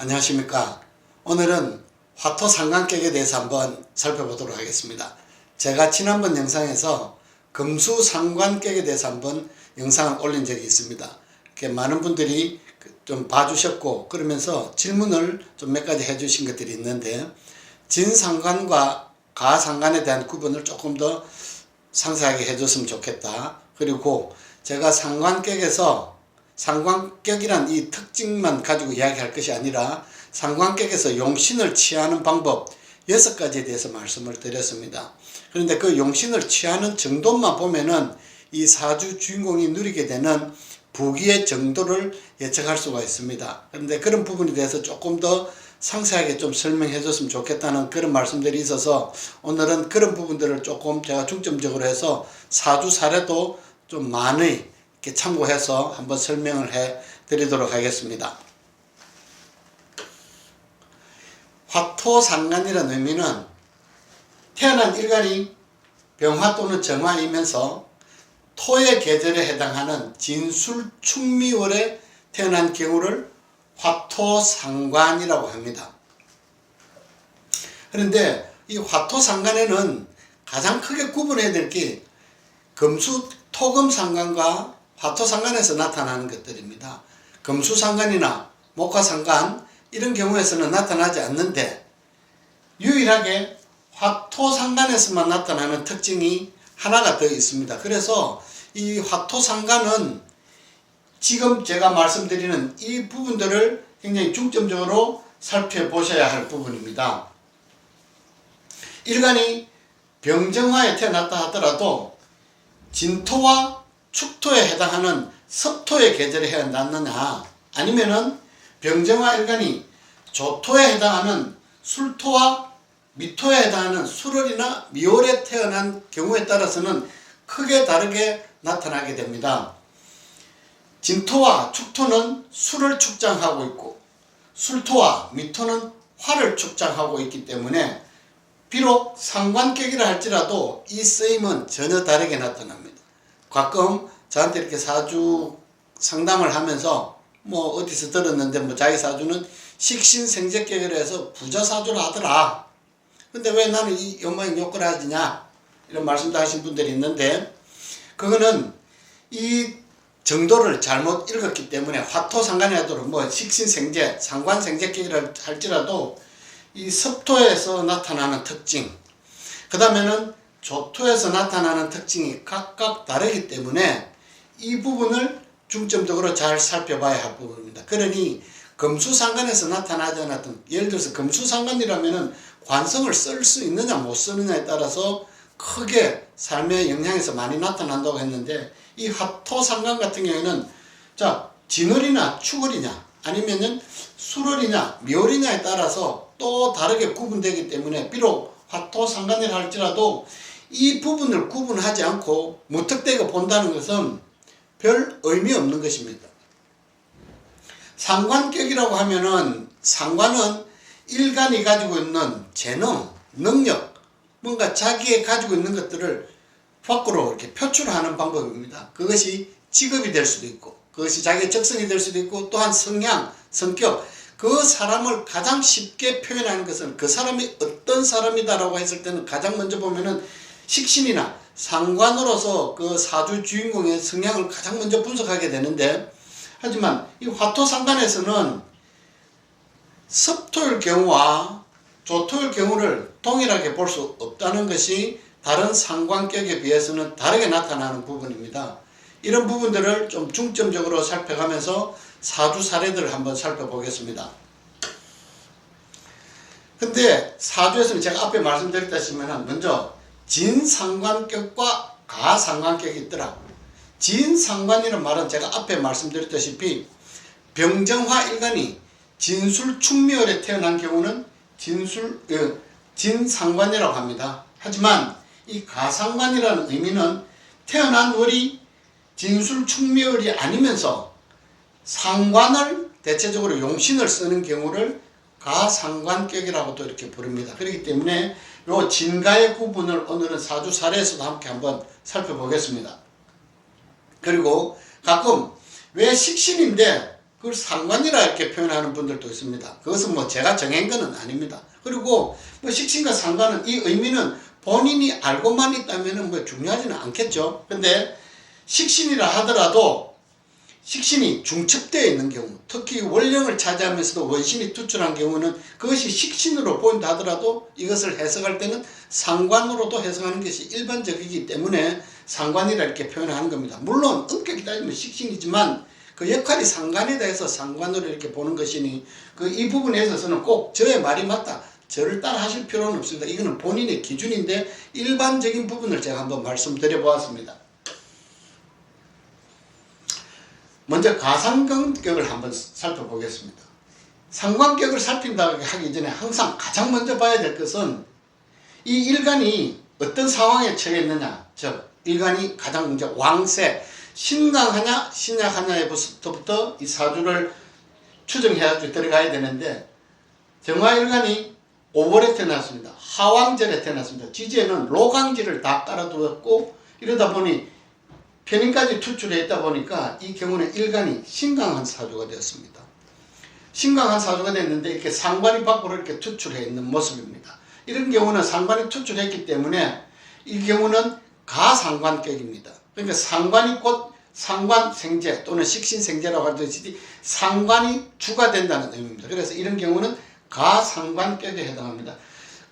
안녕하십니까. 오늘은 화토 상관격에 대해서 한번 살펴보도록 하겠습니다. 제가 지난번 영상에서 금수 상관격에 대해서 한번 영상을 올린 적이 있습니다. 많은 분들이 그좀 봐주셨고 그러면서 질문을 좀 몇 가지 해주신 것들이 있는데 진상관과 가상관에 대한 구분을 조금 더 상세하게 해줬으면 좋겠다. 그리고 제가 상관격에서 상관격이란 이 특징만 가지고 이야기할 것이 아니라 상관격에서 용신을 취하는 방법 여섯 가지에 대해서 말씀을 드렸습니다. 그런데 그 용신을 취하는 정도만 보면은 이 사주 주인공이 누리게 되는 부귀의 정도를 예측할 수가 있습니다. 그런데 그런 부분에 대해서 조금 더 상세하게 좀 설명해 줬으면 좋겠다는 그런 말씀들이 있어서 오늘은 그런 부분들을 조금 제가 중점적으로 해서 사주 사례도 좀 많이 참고해서 한번 설명을 해 드리도록 하겠습니다. 화토상관이라는 의미는 태어난 일간이 병화 또는 정화이면서 토의 계절에 해당하는 진술 충미월에 태어난 경우를 화토상관이라고 합니다. 그런데 이 화토상관에는 가장 크게 구분해야 될 게 금수 토금상관과 화토상관에서 나타나는 것들입니다. 금수상관이나 목화상관 이런 경우에서는 나타나지 않는데 유일하게 화토상관에서만 나타나는 특징이 하나가 더 있습니다. 그래서 이 화토상관은 지금 제가 말씀드리는 이 부분들을 굉장히 중점적으로 살펴보셔야 할 부분입니다. 일간이 병정화에 태어났다 하더라도 진토와 축토에 해당하는 섭토의 계절에 해당하느냐 아니면은 병정화 일간이 조토에 해당하는 술토와 미토에 해당하는 수월이나 미월에 태어난 경우에 따라서는 크게 다르게 나타나게 됩니다. 진토와 축토는 술을 축장하고 있고 술토와 미토는 화를 축장하고 있기 때문에 비록 상관격이라 할지라도 이 쓰임은 전혀 다르게 나타납니다. 가끔 저한테 이렇게 사주 상담을 하면서 뭐 어디서 들었는데 뭐 자기 사주는 식신생제격이라 해서 부자 사주라 하더라. 근데 왜 나는 이 연모행 욕을 하지냐 이런 말씀도 하신 분들이 있는데 그거는 이 정도를 잘못 읽었기 때문에 화토 상관이 하도록 뭐 식신생제 상관생제격이라 할지라도 이 섭토에서 나타나는 특징 그 다음에는 조토에서 나타나는 특징이 각각 다르기 때문에 이 부분을 중점적으로 잘 살펴봐야 할 부분입니다. 그러니 금수상관에서 나타나지 않았던 예를 들어서 금수상관이라면은 관성을 쓸 수 있느냐 못 쓰느냐에 따라서 크게 삶의 영향에서 많이 나타난다고 했는데 이 화토상관 같은 경우에는 자 진월이나 축월이냐 아니면은 수월이냐 묘월이냐에 따라서 또 다르게 구분되기 때문에 비록 화토 상관이라 할지라도 이 부분을 구분하지 않고 무턱대고 본다는 것은 별 의미 없는 것입니다. 상관격이라고 하면은 상관은 일간이 가지고 있는 재능, 능력, 뭔가 자기의 가지고 있는 것들을 밖으로 이렇게 표출하는 방법입니다. 그것이 직업이 될 수도 있고, 그것이 자기의 적성이 될 수도 있고, 또한 성향, 성격, 그 사람을 가장 쉽게 표현하는 것은 그 사람이 어떤 사람이다라고 했을 때는 가장 먼저 보면은 식신이나 상관으로서 그 사주 주인공의 성향을 가장 먼저 분석하게 되는데, 하지만 이 화토 상관에서는 섭토일 경우와 조토일 경우를 동일하게 볼 수 없다는 것이 다른 상관격에 비해서는 다르게 나타나는 부분입니다. 이런 부분들을 좀 중점적으로 살펴가면서 사주 사례들을 한번 살펴보겠습니다. 근데 사주에서는 제가 앞에 말씀드렸다시면 먼저 진상관격과 가상관격이 있더라. 진상관이라는 말은 제가 앞에 말씀드렸다시피 병정화 일간이 진술 충미월에 태어난 경우는 진술 어, 진상관이라고 합니다. 하지만 이 가상관이라는 의미는 태어난 월이 진술 충미월이 아니면서 상관을 대체적으로 용신을 쓰는 경우를 가상관격이라고도 이렇게 부릅니다. 그렇기 때문에 요 진가의 구분을 오늘은 사주 사례에서도 함께 한번 살펴보겠습니다. 그리고 가끔 왜 식신인데 그걸 상관이라 이렇게 표현하는 분들도 있습니다. 그것은 뭐 제가 정한 것은 아닙니다. 그리고 뭐 식신과 상관은 이 의미는 본인이 알고만 있다면 뭐 중요하지는 않겠죠. 근데 식신이라 하더라도 식신이 중첩되어 있는 경우, 특히 원령을 차지하면서도 원신이 투출한 경우는 그것이 식신으로 보인다 하더라도 이것을 해석할 때는 상관으로도 해석하는 것이 일반적이기 때문에 상관이라 이렇게 표현하는 겁니다. 물론 엄격히 따지면 식신이지만 그 역할이 상관이다 해서 상관으로 이렇게 보는 것이니 그 이 부분에 있어서는 꼭 저의 말이 맞다. 저를 따라 하실 필요는 없습니다. 이거는 본인의 기준인데 일반적인 부분을 제가 한번 말씀드려 보았습니다. 먼저 가상관격을 한번 살펴보겠습니다. 상관격을 살핀다 하기 전에 항상 가장 먼저 봐야 될 것은 이 일간이 어떤 상황에 처해 있느냐. 즉, 일간이 가장 먼저 왕세, 신강하냐, 신약하냐에부터 이 사주를 추정해야 들어가야 되는데, 정화일간이 5월에 태어났습니다. 하왕절에 태어났습니다. 지지에는 로강지를 다 깔아두었고, 이러다 보니 편인까지 투출해 있다 보니까 이 경우는 일간이 신강한 사주가 되었습니다. 신강한 사주가 됐는데 이렇게 상관이 밖으로 이렇게 투출해 있는 모습입니다. 이런 경우는 상관이 투출했기 때문에 이 경우는 가상관격입니다. 그러니까 상관이 곧 상관생재 또는 식신생재라고 하듯이 상관이 주가 된다는 의미입니다. 그래서 이런 경우는 가상관격에 해당합니다.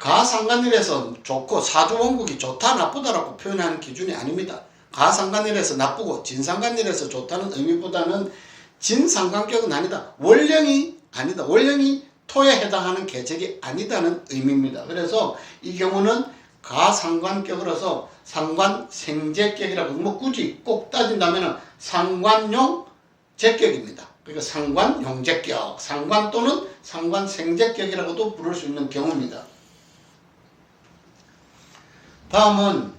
가상관일에서 좋고 사주 원국이 좋다 나쁘다라고 표현하는 기준이 아닙니다. 가상관일에서 나쁘고 진상관일에서 좋다는 의미보다는 진상관격은 아니다. 원령이 아니다. 원령이 토에 해당하는 계절이 아니다는 의미입니다. 그래서 이 경우는 가상관격으로서 상관생제격이라고 뭐 굳이 꼭 따진다면 상관용 제격입니다. 그러니까 상관용제격, 상관 또는 상관생제격이라고도 부를 수 있는 경우입니다. 다음은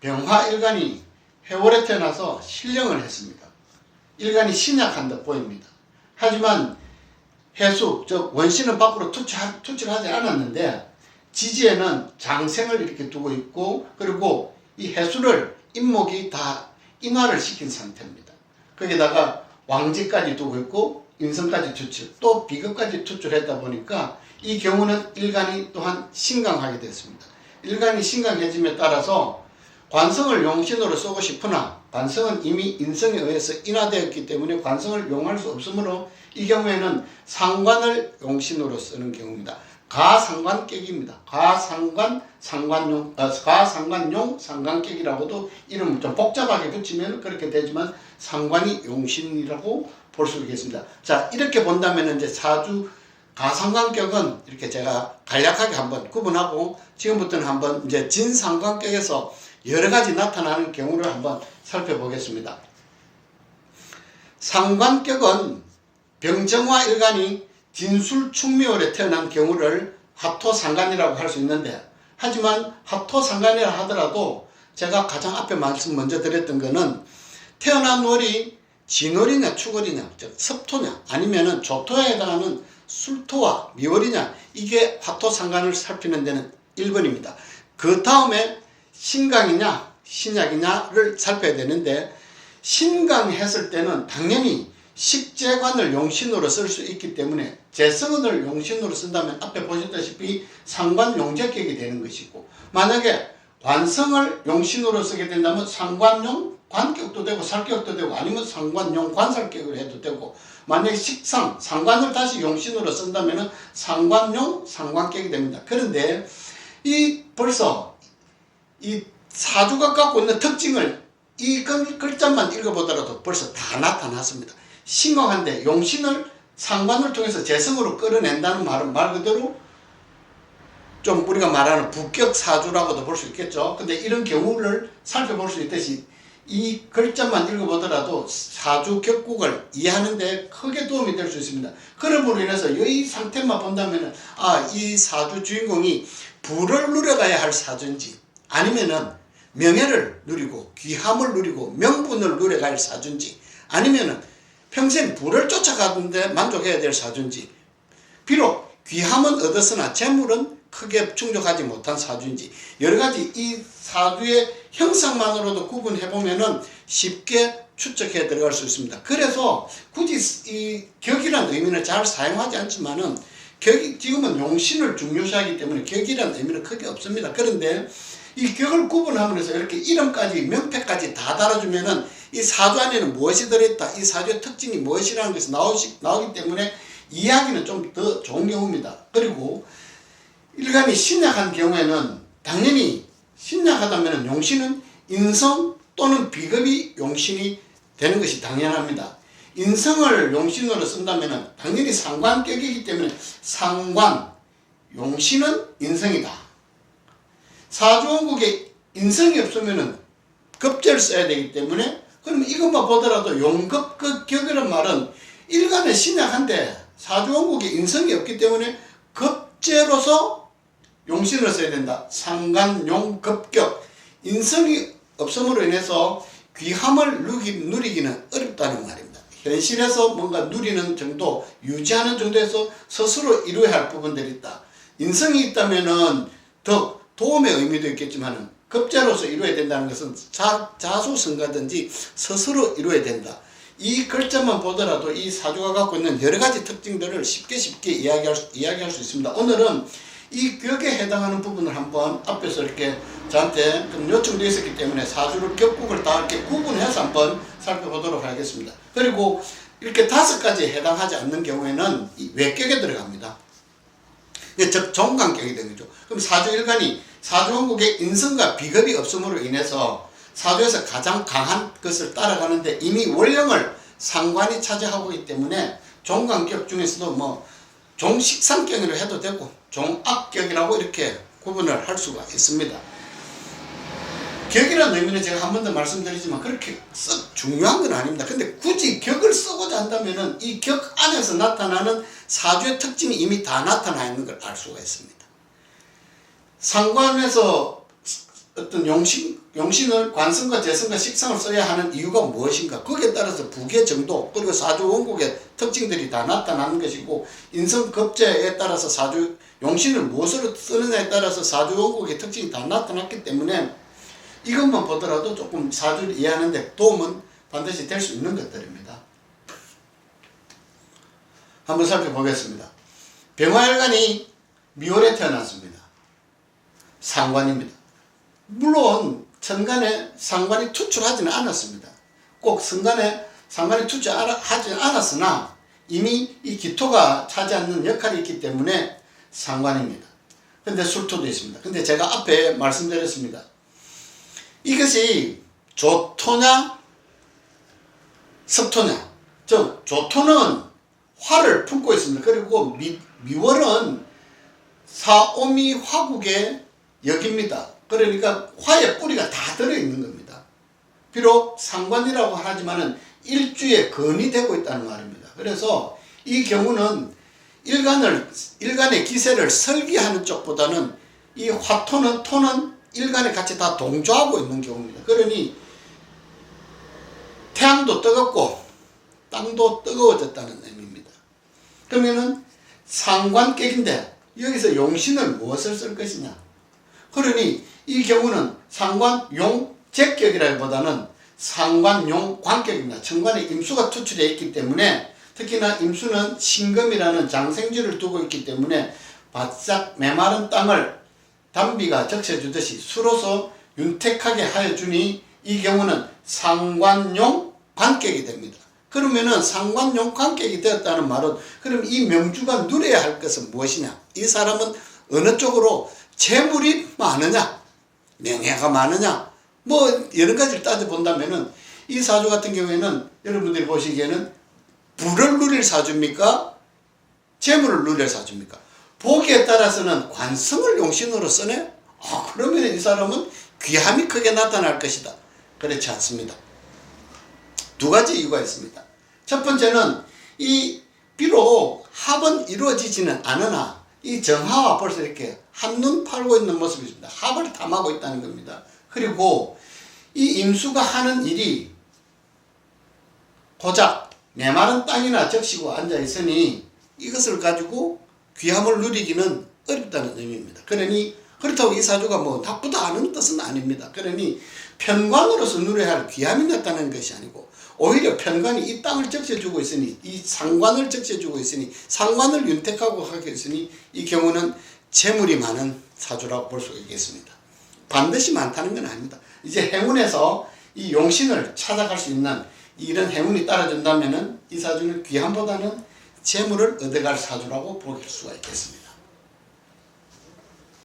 병화일간이 해월에 태어나서 신령을 했습니다. 일간이 신약한 듯 보입니다. 하지만 해수, 즉 원신은 밖으로 투출, 투출하지 않았는데 지지에는 장생을 이렇게 두고 있고 그리고 이 해수를 인목이 다 인화를 시킨 상태입니다. 거기다가 왕지까지 두고 있고 인성까지 투출, 또 비급까지 투출했다 보니까 이 경우는 일간이 또한 신강하게 됐습니다. 일간이 신강해짐에 따라서 관성을 용신으로 쓰고 싶으나 관성은 이미 인성에 의해서 인화되었기 때문에 관성을 용할 수 없으므로 이 경우에는 상관을 용신으로 쓰는 경우입니다. 가상관격입니다. 가상관 상관용 어, 가상관용 상관격이라고도 이름을 좀 복잡하게 붙이면 그렇게 되지만 상관이 용신이라고 볼 수 있겠습니다. 자 이렇게 본다면 이제 사주 가상관격은 이렇게 제가 간략하게 한번 구분하고 지금부터는 한번 이제 진상관격에서 여러 가지 나타나는 경우를 한번 살펴보겠습니다. 상관격은 병정화 일간이 진술충묘월에 태어난 경우를 화토상관이라고 할 수 있는데 하지만 화토상관이라 하더라도 제가 가장 앞에 말씀 먼저 드렸던 거는 태어난 월이 진월이냐 축월이냐 즉 섭토냐 아니면은 조토에 해당하는 술토와 미월이냐 이게 화토상관을 살피는 데는 1번입니다. 그 다음에 신강이냐 신약이냐를 살펴야 되는데 신강했을 때는 당연히 식재관을 용신으로 쓸 수 있기 때문에 재성을 용신으로 쓴다면 앞에 보셨다시피 상관용제격이 되는 것이고 만약에 관성을 용신으로 쓰게 된다면 상관용 관격도 되고 살격도 되고 아니면 상관용 관살격을 해도 되고 만약에 식상 상관을 다시 용신으로 쓴다면 상관용 상관격이 됩니다. 그런데 이 벌써 이 사주가 갖고 있는 특징을 이 글, 글자만 읽어보더라도 벌써 다 나타났습니다. 심각한데 용신을 상관을 통해서 재성으로 끌어낸다는 말은 말 그대로 좀 우리가 말하는 부격 사주라고도 볼 수 있겠죠. 근데 이런 경우를 살펴볼 수 있듯이 이 글자만 읽어보더라도 사주 격국을 이해하는데 크게 도움이 될 수 있습니다. 그럼으로 인해서 이 상태만 본다면 아, 이 사주 주인공이 부를 누려가야 할 사주인지 아니면은 명예를 누리고 귀함을 누리고 명분을 누려갈 사주인지 아니면은 평생 부를 쫓아가는데 만족해야 될 사주인지 비록 귀함은 얻었으나 재물은 크게 충족하지 못한 사주인지 여러 가지 이 사주의 형상만으로도 구분해 보면은 쉽게 추측해 들어갈 수 있습니다. 그래서 굳이 이 격이란 의미는 잘 사용하지 않지만은 격이 지금은 용신을 중요시하기 때문에 격이란 의미는 크게 없습니다. 그런데 이 격을 구분함으로써 이렇게 이름까지 명패까지 다 달아주면은 이 사주 안에는 무엇이 들어있다, 이 사주의 특징이 무엇이라는 것이 나오시, 나오기 때문에 이야기는 좀 더 좋은 경우입니다. 그리고 일간이 신약한 경우에는 당연히 신약하다면 용신은 인성 또는 비급이 용신이 되는 것이 당연합니다. 인성을 용신으로 쓴다면 당연히 상관격이기 때문에 상관, 용신은 인성이다. 사주원국에 인성이 없으면 급제를 써야 되기 때문에 그러면 이것만 보더라도 용급급 격이란 말은 일간의 신약한데 사주원국에 인성이 없기 때문에 급제로서 용신을 써야 된다. 상간용 급격 인성이 없음으로 인해서 귀함을 누리, 누리기는 어렵다는 말입니다. 현실에서 뭔가 누리는 정도, 유지하는 정도에서 스스로 이루어야 할 부분들이 있다. 인성이 있다면은 더 도움의 의미도 있겠지만은 급자로서 이루어야 된다는 것은 자, 자수성가든지 스스로 이루어야 된다. 이 글자만 보더라도 이 사주가 갖고 있는 여러 가지 특징들을 쉽게 쉽게 이야기할 수, 이야기할 수 있습니다. 오늘은 이 격에 해당하는 부분을 한번 앞에서 이렇게 저한테 좀 요청되어 있었기 때문에 사주를 격국을 다 이렇게 구분해서 한번 살펴보도록 하겠습니다. 그리고 이렇게 다섯 가지에 해당하지 않는 경우에는 이 외격에 들어갑니다. 즉 종관격이 되는 거죠. 그럼 사주 일간이 사주원국의 인성과 비겁이 없음으로 인해서 사주에서 가장 강한 것을 따라가는데 이미 원령을 상관이 차지하고 있기 때문에 종관격 중에서도 뭐 종식상격으로 해도 되고 종악격이라고 이렇게 구분을 할 수가 있습니다. 격이라는 의미는 제가 한 번 더 말씀드리지만 그렇게 썩 중요한 건 아닙니다. 근데 굳이 격을 쓰고자 한다면은 이 격 안에서 나타나는 사주의 특징이 이미 다 나타나 있는 걸 알 수가 있습니다. 상관에서 어떤 용신, 용신을 관성과 재성과 식상을 써야 하는 이유가 무엇인가? 거기에 따라서 부계 정도, 그리고 사주 원국의 특징들이 다 나타나는 것이고, 인성급제에 따라서 사주, 용신을 무엇으로 쓰느냐에 따라서 사주 원국의 특징이 다 나타났기 때문에 이것만 보더라도 조금 사주를 이해하는데 도움은 반드시 될 수 있는 것들입니다. 한번 살펴보겠습니다. 병화일간이 미월에 태어났습니다. 상관입니다. 물론 천간에 상관이 투출하지는 않았습니다. 꼭 성간에 상관이 투출하지 않았으나 이미 이 기토가 차지하는 역할이 있기 때문에 상관입니다. 근데 술토도 있습니다. 근데 제가 앞에 말씀드렸습니다. 이것이 조토냐 섭토냐 즉 조토는 화를 품고 있습니다. 그리고 미, 미월은 사오미 화국의 역입니다. 그러니까 화의 뿌리가 다 들어있는 겁니다. 비록 상관이라고 하지만은 일주에 근이 되고 있다는 말입니다. 그래서 이 경우는 일간을 일간의 기세를 설계하는 쪽보다는 이 화토는 토는 일간에 같이 다 동조하고 있는 경우입니다. 그러니 태양도 뜨겁고 땅도 뜨거워졌다는 의미입니다. 그러면은 상관격인데 여기서 용신을 무엇을 쓸 것이냐? 그러니 이 경우는 상관용 제격이라기보다는 상관용 관격입니다. 천관에 임수가 투출되어 있기 때문에 특히나 임수는 신금이라는 장생지를 두고 있기 때문에 바짝 메마른 땅을 담비가 적셔주듯이 수로서 윤택하게 하여 주니 이 경우는 상관용 관격이 됩니다. 그러면은 상관용 관격이 되었다는 말은 그럼 이 명주가 누려야 할 것은 무엇이냐? 이 사람은 어느 쪽으로 재물이 많으냐? 명예가 많으냐? 뭐 여러 가지를 따져본다면은 이 사주 같은 경우에는 여러분들이 보시기에는 부를 누릴 사주입니까? 재물을 누릴 사주입니까? 보기에 따라서는 관성을 용신으로 쓰네? 아, 그러면 이 사람은 귀함이 크게 나타날 것이다. 그렇지 않습니다. 두 가지 이유가 있습니다. 첫 번째는 이 비록 합은 이루어지지는 않으나 이 정화와 벌써 이렇게 한눈 팔고 있는 모습이 있습니다. 합을 탐하고 있다는 겁니다. 그리고 이 임수가 하는 일이 고작 메마른 땅이나 적시고 앉아 있으니 이것을 가지고 귀함을 누리기는 어렵다는 의미입니다. 그러니 그렇다고 이 사주가 뭐 나쁘다 하는 뜻은 아닙니다. 그러니 편관으로서 누려야 할 귀함이 났다는 것이 아니고 오히려 편관이 이 땅을 적셔주고 있으니 이 상관을 적셔주고 있으니 상관을 윤택하고 하고 있으니 이 경우는 재물이 많은 사주라고 볼 수 있겠습니다. 반드시 많다는 건 아닙니다. 이제 행운에서 이 용신을 찾아갈 수 있는 이런 행운이 따라준다면 은 이 사주는 귀함보다는 재물을 얻어갈 사주라고 볼 수가 있겠습니다.